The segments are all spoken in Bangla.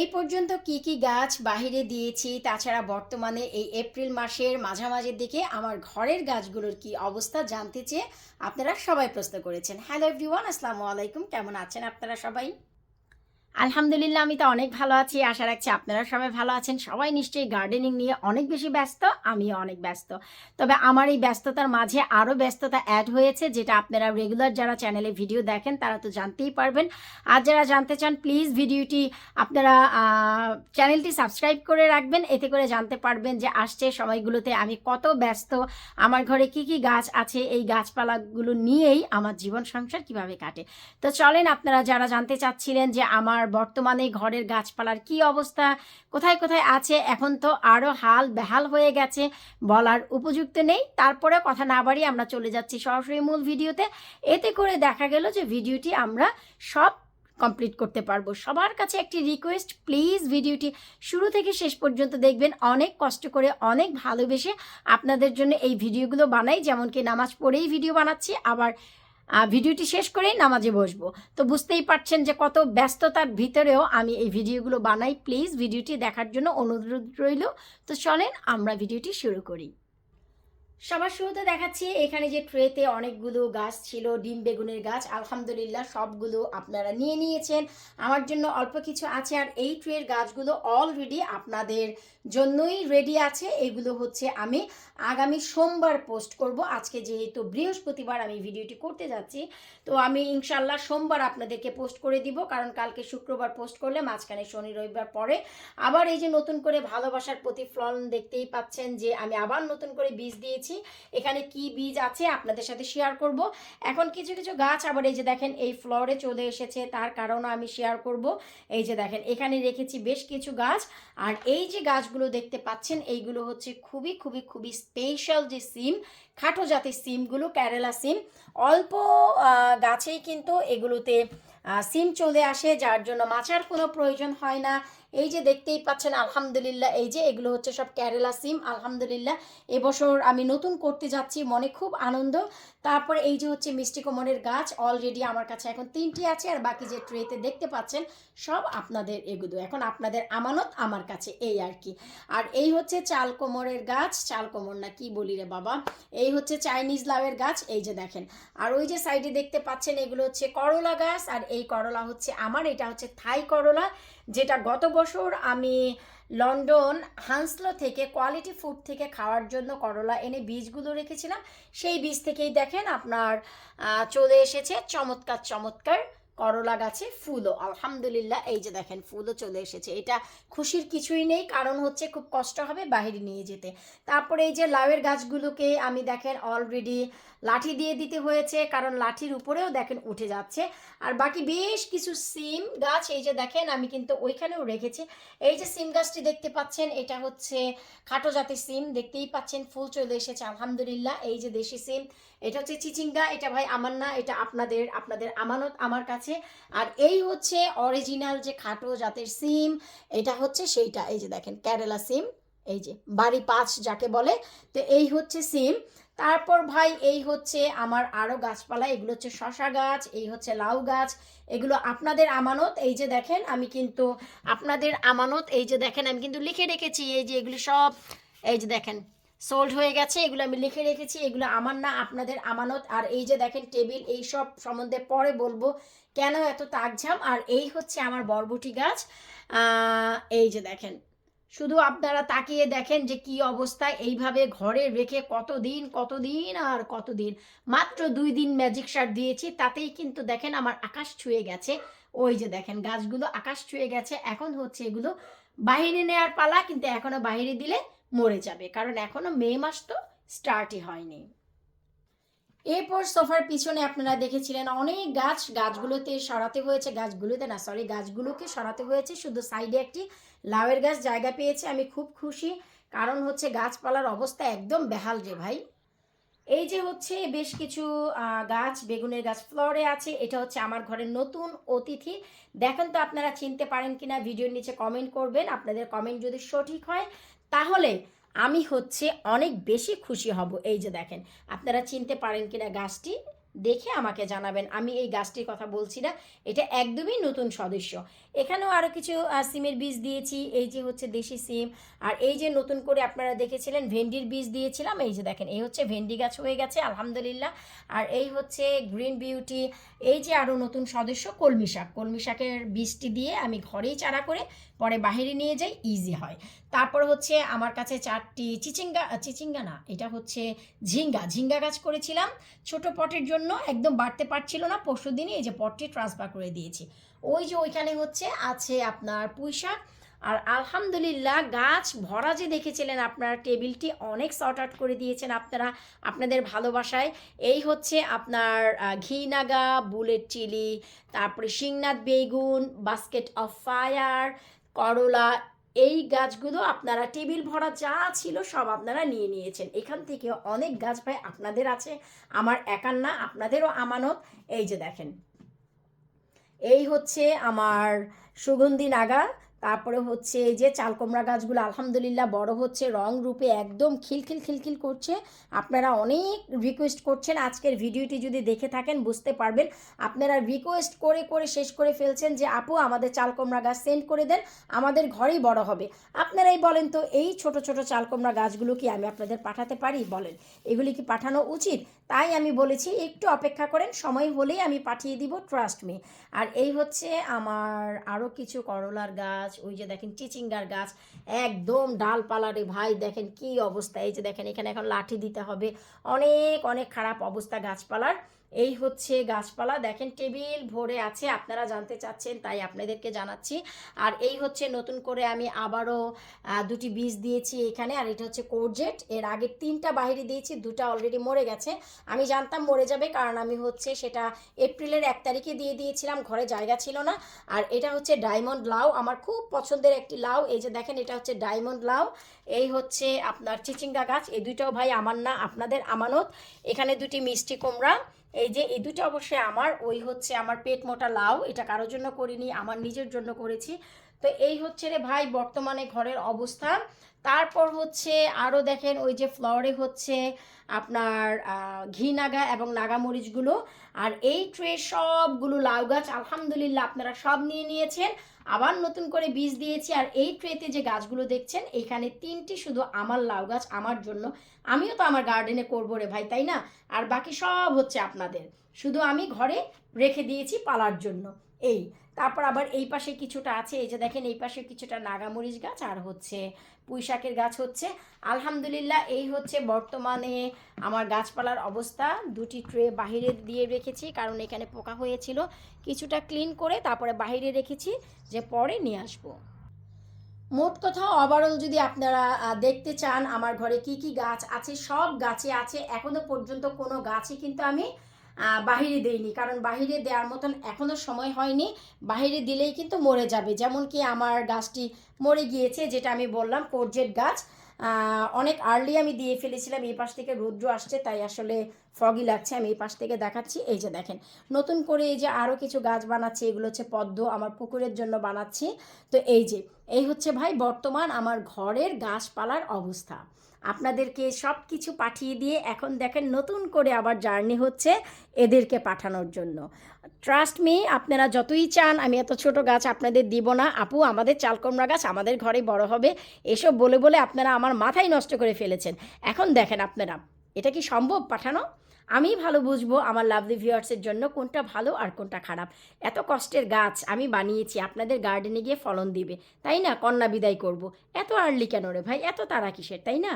এই পর্যন্ত কি কি গাছ বাহিরে দিয়েছি, তাছাড়া বর্তমানে এই এপ্রিল মাসের মাঝামাঝির দিকে আমার ঘরের গাছগুলোর কি অবস্থা জানতে চেয়ে আপনারা সবাই প্রশ্ন করেছেন। হ্যালো এভরিওয়ান, আসসালামু আলাইকুম। কেমন আছেন আপনারা সবাই? আলহামদুলিল্লাহ, আমি তো অনেক ভালো আছি। আশা রাখছি আপনারা সবাই ভালো আছেন। সবাই নিশ্চয়ই গার্ডেনিং নিয়ে অনেক বেশি ব্যস্ত, আমিও অনেক ব্যস্ত। তবে আমার এই ব্যস্ততার মাঝে আরও ব্যস্ততা অ্যাড হয়েছে, যেটা আপনারা রেগুলার যারা চ্যানেলে ভিডিও দেখেন, তারা তো জানতেই পারবেন। আর যারা জানতে চান প্লিজ ভিডিওটি আপনারা চ্যানেলটি সাবস্ক্রাইব করে রাখবেন। এতে করে জানতে পারবেন যে আসছে সময়গুলোতে আমি কত ব্যস্ত। আমার ঘরে কি কি গাছ আছে, এই গাছপালাগুলো নিয়েই আমার জীবন সংসার কীভাবে কাটে। তো চলেন, আপনারা যারা জানতে চাচ্ছিলেন যে আমার বর্তমানে ঘরের গাছপালার কি অবস্থা? কোথায় কোথায় আছে? এখন তো আরও হাল বেহাল হয়ে গেছে, বলার উপযুক্ত নেই। তারপরে কথা না বাড়িয়ে আমরা চলে যাচ্ছি সরাসরি মূল ভিডিওতে। এতে করে দেখা গেল যে ভিডিওটি আমরা সব কমপ্লিট করতে পারব। সবার কাছে একটি রিকোয়েস্ট, প্লিজ ভিডিওটি শুরু থেকে শেষ পর্যন্ত দেখবেন। অনেক কষ্ট করে, অনেক ভালোবেসে আপনাদের জন্য এই ভিডিওগুলো বানাই। যেমন কি নামাজ পড়েই ভিডিও বানাচ্ছি, আবার ভিডিওটি শেষ করেই নামাজে বসবো। তো বুঝতেই পারছেন যে কত ব্যস্ততার ভিতরেও আমি এই ভিডিওগুলো বানাই। প্লিজ ভিডিওটি দেখার জন্য অনুরোধ রইল। তো চলেন আমরা ভিডিওটি শুরু করি। সবার শুরুতে দেখাচ্ছি, এখানে যে ট্রেতে অনেকগুলো গাছ ছিল, ডিম বেগুনের গাছ, আলহামদুলিল্লাহ সবগুলো আপনারা নিয়ে নিয়েছেন। আমার জন্য অল্প কিছু আছে আর এই ট্রের গাছগুলো অলরেডি আপনাদের জন্যই রেডি আছে। এগুলো হচ্ছে আমি আগামী সোমবার পোস্ট করব। আজকে যেহেতু বৃহস্পতিবার আমি ভিডিওটি করতে যাচ্ছি, তো আমি ইনশাল্লাহ সোমবার আপনাদেরকে পোস্ট করে দিব, কারণ কালকে শুক্রবার পোস্ট করলে মাঝখানে শনি, রবিবার পরে আবার এই যে নতুন করে ভালোবাসার প্রতিফলন দেখতেই পাচ্ছেন যে আমি আবার নতুন করে বীজ দিয়েছি। এখানে কি বীজ আছে আপনাদের সাথে শেয়ার করব। এখন কিছু কিছু গাছ আবার এই যে দেখেন, এই ফ্লোরে চলে এসেছে। তার কারণও আমি শেয়ার করব। এই যে দেখেন, এখানে রেখেছি বেশ কিছু গাছ। আর এই যে গাছগুলো দেখতে পাচ্ছেন, এইগুলো হচ্ছে খুবই খুবই খুবই স্পেশাল যে সিম, খাটো জাতের সিমগুলো কেরালা সিম। অল্প গাছেই কিন্তু এগুলোতে সিম চলে আসে, যার জন্য মাচার কোনো প্রয়োজন হয় না। এই যে দেখতেই পাচ্ছেন, আলহামদুলিল্লাহ, এই যে এগুলো হচ্ছে সব কেরালা সিম আলহামদুলিল্লাহ। এবছর আমি নতুন করতে যাচ্ছি, মনে খুব আনন্দ। তারপর এই যে হচ্ছে মিষ্টি কোমরের গাছ অলরেডি আমার কাছে এখন তিনটি আছে আর বাকি যে ট্রেতে দেখতে পাচ্ছেন, সব আপনাদের এগুলো। এখন আপনাদের আমানত আমার কাছে এই আর কি। আর এই হচ্ছে চাল কোমরের গাছ। চাল কোমর না কি বলি রে বাবা? এই হচ্ছে চাইনিজ লাউয়ের গাছ। এই যে দেখেন। আর ওই যে সাইডে দেখতে পাচ্ছেন, এগুলো হচ্ছে করলা গাছ। আর এই করলা হচ্ছে আমার, এটা হচ্ছে থাই করলা, যেটা গত বছর আমি লন্ডন হান্সলো থেকে কোয়ালিটি ফুড থেকে খাওয়ার জন্য করলা এনে বীজগুলো রেখেছিলাম। সেই বীজ থেকেই দেখেন আপনার চলে এসেছে চমৎকার চমৎকার করলা গাছে ফুলও। আলহামদুলিল্লাহ, এই যে দেখেন ফুলও চলে এসেছে। এটা খুশির কিছুই নেই, কারণ হচ্ছে খুব কষ্ট হবে বাইরে নিয়ে যেতে। তারপরে এই যে লাউয়ের গাছগুলোকে আমি দেখেন অলরেডি লাঠি দিয়ে দিতে হয়েছে, কারণ লাঠির উপরেও দেখেন উঠে যাচ্ছে। আর বাকি বেশ কিছু সিম গাছ, এই যে দেখেন আমি কিন্তু ওইখানেও রেখেছি। এই যে সিম গাছটি দেখতে পাচ্ছেন, এটা হচ্ছে খাটো জাতের সিম, দেখতেই পাচ্ছেন, ফুল চলে এসেছে, আলহামদুলিল্লাহ। এই যে দেশি সিম, এটা হচ্ছে চিচিঙ্গা, এটা ভাই আমার না, এটা আপনাদের আপনাদের আমানত আমার কাছে। আর এই হচ্ছে অরিজিনাল যে খাটো জাতের সিম, এটা হচ্ছে সেইটা, এই যে দেখেন কেরালা সিম, এই যে বাড়ি পাঁচ যাকে বলে, তো এই হচ্ছে সিম। তারপর ভাই এই হচ্ছে আমার আরও গাছপালা, এগুলো হচ্ছে শশা গাছ, এই হচ্ছে লাউ গাছ, এগুলো আপনাদের আমানত, এই যে দেখেন আমি কিন্তু আপনাদের আমানত, এই যে দেখেন আমি কিন্তু লিখে রেখেছি, এই যে এগুলো সব, এই যে দেখেন সোল্ড হয়ে গেছে, এগুলো আমি লিখে রেখেছি, এগুলো আমার না, আপনাদের আমানত, আর এই যে দেখেন টেবিল, এই সব সম্বন্ধে পরে বলব কেন এত তাকঝাম, আর এই হচ্ছে আমার বরবটি গাছ এই যে দেখেন শুধু আপনারা তাকিয়ে দেখেন যে কি অবস্থায় এইভাবে ঘরে রেখে কতদিন কতদিন আর কতদিন। মাত্র দুই দিন ম্যাজিক সার দিয়েছি, তাতেই কিন্তু দেখেন আমার আকাশ ছুঁয়ে গেছে। ওই যে দেখেন গাছগুলো আকাশ ছুঁয়ে গেছে, এখন হচ্ছে এগুলো বাইরে নেওয়ার পালা, কিন্তু এখনও বাইরে দিলে মরে যাবে, কারণ এখনও মে মাস তো স্টার্টই হয়নি। এরপর সোফার পিছনে আপনারা দেখেছিলেন অনেক গাছ, গাছগুলোতে সরাতে হয়েছে, গাছগুলোতে না সরি গাছগুলোকে সরাতে হয়েছে, শুধু সাইডে একটি লাউয়ের গাছ জায়গা পেয়েছে, আমি খুব খুশি। কারণ হচ্ছে গাছপালার অবস্থা একদম বেহাল রে ভাই। এই যে হচ্ছে বেশ কিছু গাছ, বেগুনের গাছ ফ্লোরে আছে। এটা হচ্ছে আমার ঘরের নতুন অতিথি। দেখেন তো আপনারা চিনতে পারেন কি না ভিডিওর নিচে কমেন্ট করবেন। আপনাদের কমেন্ট যদি সঠিক হয়, তাহলে আমি হচ্ছে অনেক বেশি খুশি হব। এই যে দেখেন, আপনারা চিনতে পারেন কিনা গাছটি? দেখে আমাকে জানাবেন। আমি এই গাছটির কথা বলছি না, এটা একদমই নতুন সদস্য এখানেও আরও কিছু সিমের বীজ দিয়েছি, এই যে হচ্ছে দেশি সিম, আর এই যে নতুন করে আপনারা দেখেছিলেন ভেন্ডির বীজ দিয়েছিলাম, এই যে দেখেন, এই হচ্ছে ভেন্ডি গাছ হয়ে গেছে, আলহামদুলিল্লাহ। আর এই হচ্ছে গ্রিন বিউটি, এই যে আরও নতুন সদস্য কলমি শাক। কলমি শাকের বীজটি দিয়ে আমি ঘরেই চারা করে পরে বাহিরে নিয়ে যাই ইজি হয়। তারপর হচ্ছে আমার কাছে চারটি চিচিঙ্গা চিচিঙ্গা না, এটা হচ্ছে ঝিঙ্গা। ঝিঙ্গা গাছ করেছিলাম, ছোট পটের জন্য একদম বাড়তে পারছিল না। পরশু দিনই এই যে পটটি ট্রান্সফার করে দিয়েছি। ওই যে ওইখানে হচ্ছে আছে আপনার পুঁই শাক। আর আলহামদুলিল্লাহ গাছ ভরা যে দেখেছিলেন আপনার, টেবিলটি অনেক শর্ট আউট করে দিয়েছেন আপনারা, আপনাদের ভালোবাসায়। এই হচ্ছে আপনার ঘি নাগা, বুলেট চিলি, তারপরে শিংনাথ বেগুন বাস্কেট অফ ফায়ার করলা এই গাছগুলো আপনারা টেবিল ভরা যা ছিল সব আপনারা নিয়ে নিয়েছেন। এখান থেকে অনেক গাছ ভাই আপনাদের আছে, আমার একার না, আপনাদেরও আমানত। এই যে দেখেন, এই হচ্ছে আমার সুগন্ধি নাগা। তারপরে হচ্ছে এই যে চালকুমড়া গাছগুলো, আলহামদুলিল্লাহ বড় হচ্ছে, রং রূপে একদম খিলখিল খিলখিল করছে। আপনারা অনেক রিকোয়েস্ট করছেন, আজকের ভিডিওটি যদি দেখে থাকেন, বুঝতে পারবেন। আপনারা রিকোয়েস্ট করে করে, শেষ করে ফেলছেন যে, আপু, আমাদের চালকুমড়া গাছ সেন্ড করে দেন, আমাদের ঘরেই বড় হবে। আপনারাই বলেন তো, এই ছোট ছোট চালকুমড়া গাছগুলো কি আমি আপনাদের পাঠাতে পারি? বলেন, এগুলি কি পাঠানো উচিত? তাই আমি বলেছি, একটু অপেক্ষা করেন, সময় হলেই আমি পাঠিয়ে দিব ট্রাস্ট মি আর এই হচ্ছে আমার আরও কিছু করলার গাছ। ওই যে দেখেন চিচিঙ্গার গাছ, একদম ডালপালারে ভাই, দেখেন কি অবস্থা, এই যে দেখেন এখানে এখন লাঠি দিতে হবে, অনেক অনেক খারাপ অবস্থা গাছপালার। এই হচ্ছে গাছপালা, দেখেন টেবিল ভরে আছে, আপনারা জানতে চাচ্ছেন, তাই আপনাদেরকে জানাচ্ছি। আর এই হচ্ছে নতুন করে আমি আবারও দুটি বীজ দিয়েছি এখানে, আর এটা হচ্ছে কোরজেট। এর আগে তিনটা বাইরে দিয়েছি, দুটা অলরেডি মরে গেছে। আমি জানতাম মরে যাবে, কারণ আমি হচ্ছে সেটা এপ্রিলের এক তারিখে দিয়ে দিয়েছিলাম, ঘরে জায়গা ছিল না। আর এটা হচ্ছে ডায়মন্ড লাউ, আমার খুব পছন্দের একটি লাউ। এই যে দেখেন, এটা হচ্ছে ডায়মন্ড লাউ। এই হচ্ছে আপনার চিচিঙ্গা গাছ। এই দুইটাও ভাই আমার না, আপনাদের আমানত। এখানে দুটি মিষ্টি কুমড়া। এই যে, এই দুটো অবশ্যই আমার। ওই হচ্ছে আমার পেট মোটা লাউ। এটা কারোর জন্য করিনি, আমার নিজের জন্য করেছি। তো এই হচ্ছে রে ভাই, বর্তমানে ঘরের অবস্থা। তারপর হচ্ছে আরও দেখেন, ওই যে ফ্লোরে হচ্ছে আপনার ঘি নাগা এবং নাগামরিচগুলো আর এই ট্রে সবগুলো লাউ গাছ, আলহামদুলিল্লাহ আপনারা সব নিয়ে নিয়েছেন। আবার নতুন করে বীজ দিয়েছি আর এই ট্রেতে যে গাছগুলো দেখছেন, এখানে তিনটি শুধু আমার লাউ গাছ আমার জন্য। আমিও তো আমার গার্ডেনে করব রে ভাই, তাই না? আর বাকি সব হচ্ছে আপনাদের। শুধু আমি ঘরে রেখে দিয়েছি পালার জন্য। এই, তারপর আবার এই পাশে কিছুটা আছে, এই যে দেখেন এই পাশে কিছুটা নাগামরিচ গাছ, আর হচ্ছে পুঁই শাকের গাছ হচ্ছে। আলহামদুলিল্লাহ, এই হচ্ছে বর্তমানে আমার গাছপালার অবস্থা। দুটি ট্রে বাহিরে দিয়ে রেখেছি, কারণ এখানে পোকা হয়েছিল। কিছুটা ক্লিন করে তারপরে বাইরে রেখেছি, যে পরে নিয়ে আসব। মোট কথা ওভারঅল যদি আপনারা দেখতে চান আমার ঘরে কি কি গাছ আছে, সব গাছে আছে। এখনও পর্যন্ত কোনো গাছই কিন্তু আমি বাহিরে দেইনি। কারণ বাহিরে দেওয়ার মতন এখনও সময় হয়নি। বাহিরে দিলেই কিন্তু মরে যাবে। যেমন কি আমার গাছটি মরে গিয়েছে, যেটা আমি বললাম, কোরজেট গাছ। অনেক আর্লি আমি দিয়ে ফেলেছিলাম। এই পাশ থেকে রৌদ্র আসছে, তাই আসলে ফগি লাগছে। আমি এই পাশ থেকে দেখাচ্ছি। এই যে দেখেন, নতুন করে এই যে আরও কিছু গাছ বানাচ্ছি। এগুলো হচ্ছে পদ্ম, আমার পুকুরের জন্য বানাচ্ছি। তো এই যে, এই হচ্ছে ভাই বর্তমান আমার ঘরের গাছপালার অবস্থা। আপনাদেরকে সব কিছু পাঠিয়ে দিয়ে এখন দেখেন নতুন করে আবার জার্নি হচ্ছে এদেরকে পাঠানোর জন্য। ট্রাস্ট মি আপনারা যতই চান, আমি এত ছোট গাছ আপনাদের দিব না। আপু, আমাদের চালকমরা গাছ আমাদের ঘরে বড় হবে। এসব বলে বলে আপনারা আমার মাথায় নষ্ট করে ফেলেছেন। এখন দেখেন আপনারা, এটা কি সম্ভব পাঠানো? আমি ভালো বুঝব আমার লাভলি ভিউয়ার্সের জন্য কোনটা ভালো আর কোনটা খারাপ। এত কষ্টের গাছ আমি বানিয়েছি, আপনাদের গার্ডেনে গিয়ে ফলন দিবে। তাই না? কন্যা বিদায় করব। এত আর্লি কেন রে ভাই? এত তারা কিসের? তাই না?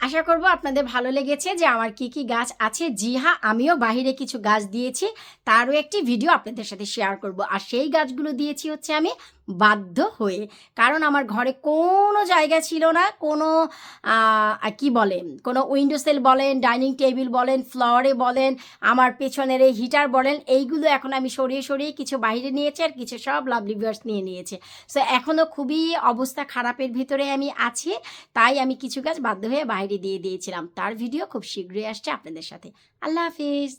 আশা করব আপনাদের ভালো লেগেছে যে আমার কি কি গাছ আছে। জি হ্যাঁ আমিও বাহিরে কিছু গাছ দিয়েছি, তারও একটি ভিডিও আপনাদের সাথে শেয়ার করব। আর সেই গাছগুলো দিয়েছি হচ্ছে আমি বাধ্য হয়ে, কারণ আমার ঘরে কোনো জায়গা ছিল না, কোনো কি বলেন, কোনো উইন্ডো সেল বলেন ডাইনিং টেবিল বলেন ফ্লোরে বলেন, আমার পেছনের এই হিটার বলেন, এইগুলো এখন আমি সরিয়ে সরিয়ে কিছু বাইরে নিয়েছি আর কিছু সব লাভলি ভিউয়ার্স নিয়ে নিয়েছে। সো এখনও খুবই অবস্থা খারাপের ভিতরে আমি আছি, তাই আমি কিছু গাছ বাধ্য হয়ে বাইরে দিয়ে দিয়েছিলাম। তার ভিডিও খুব শীঘ্রই আসছে আপনাদের সাথে। আল্লাহ হাফিজ।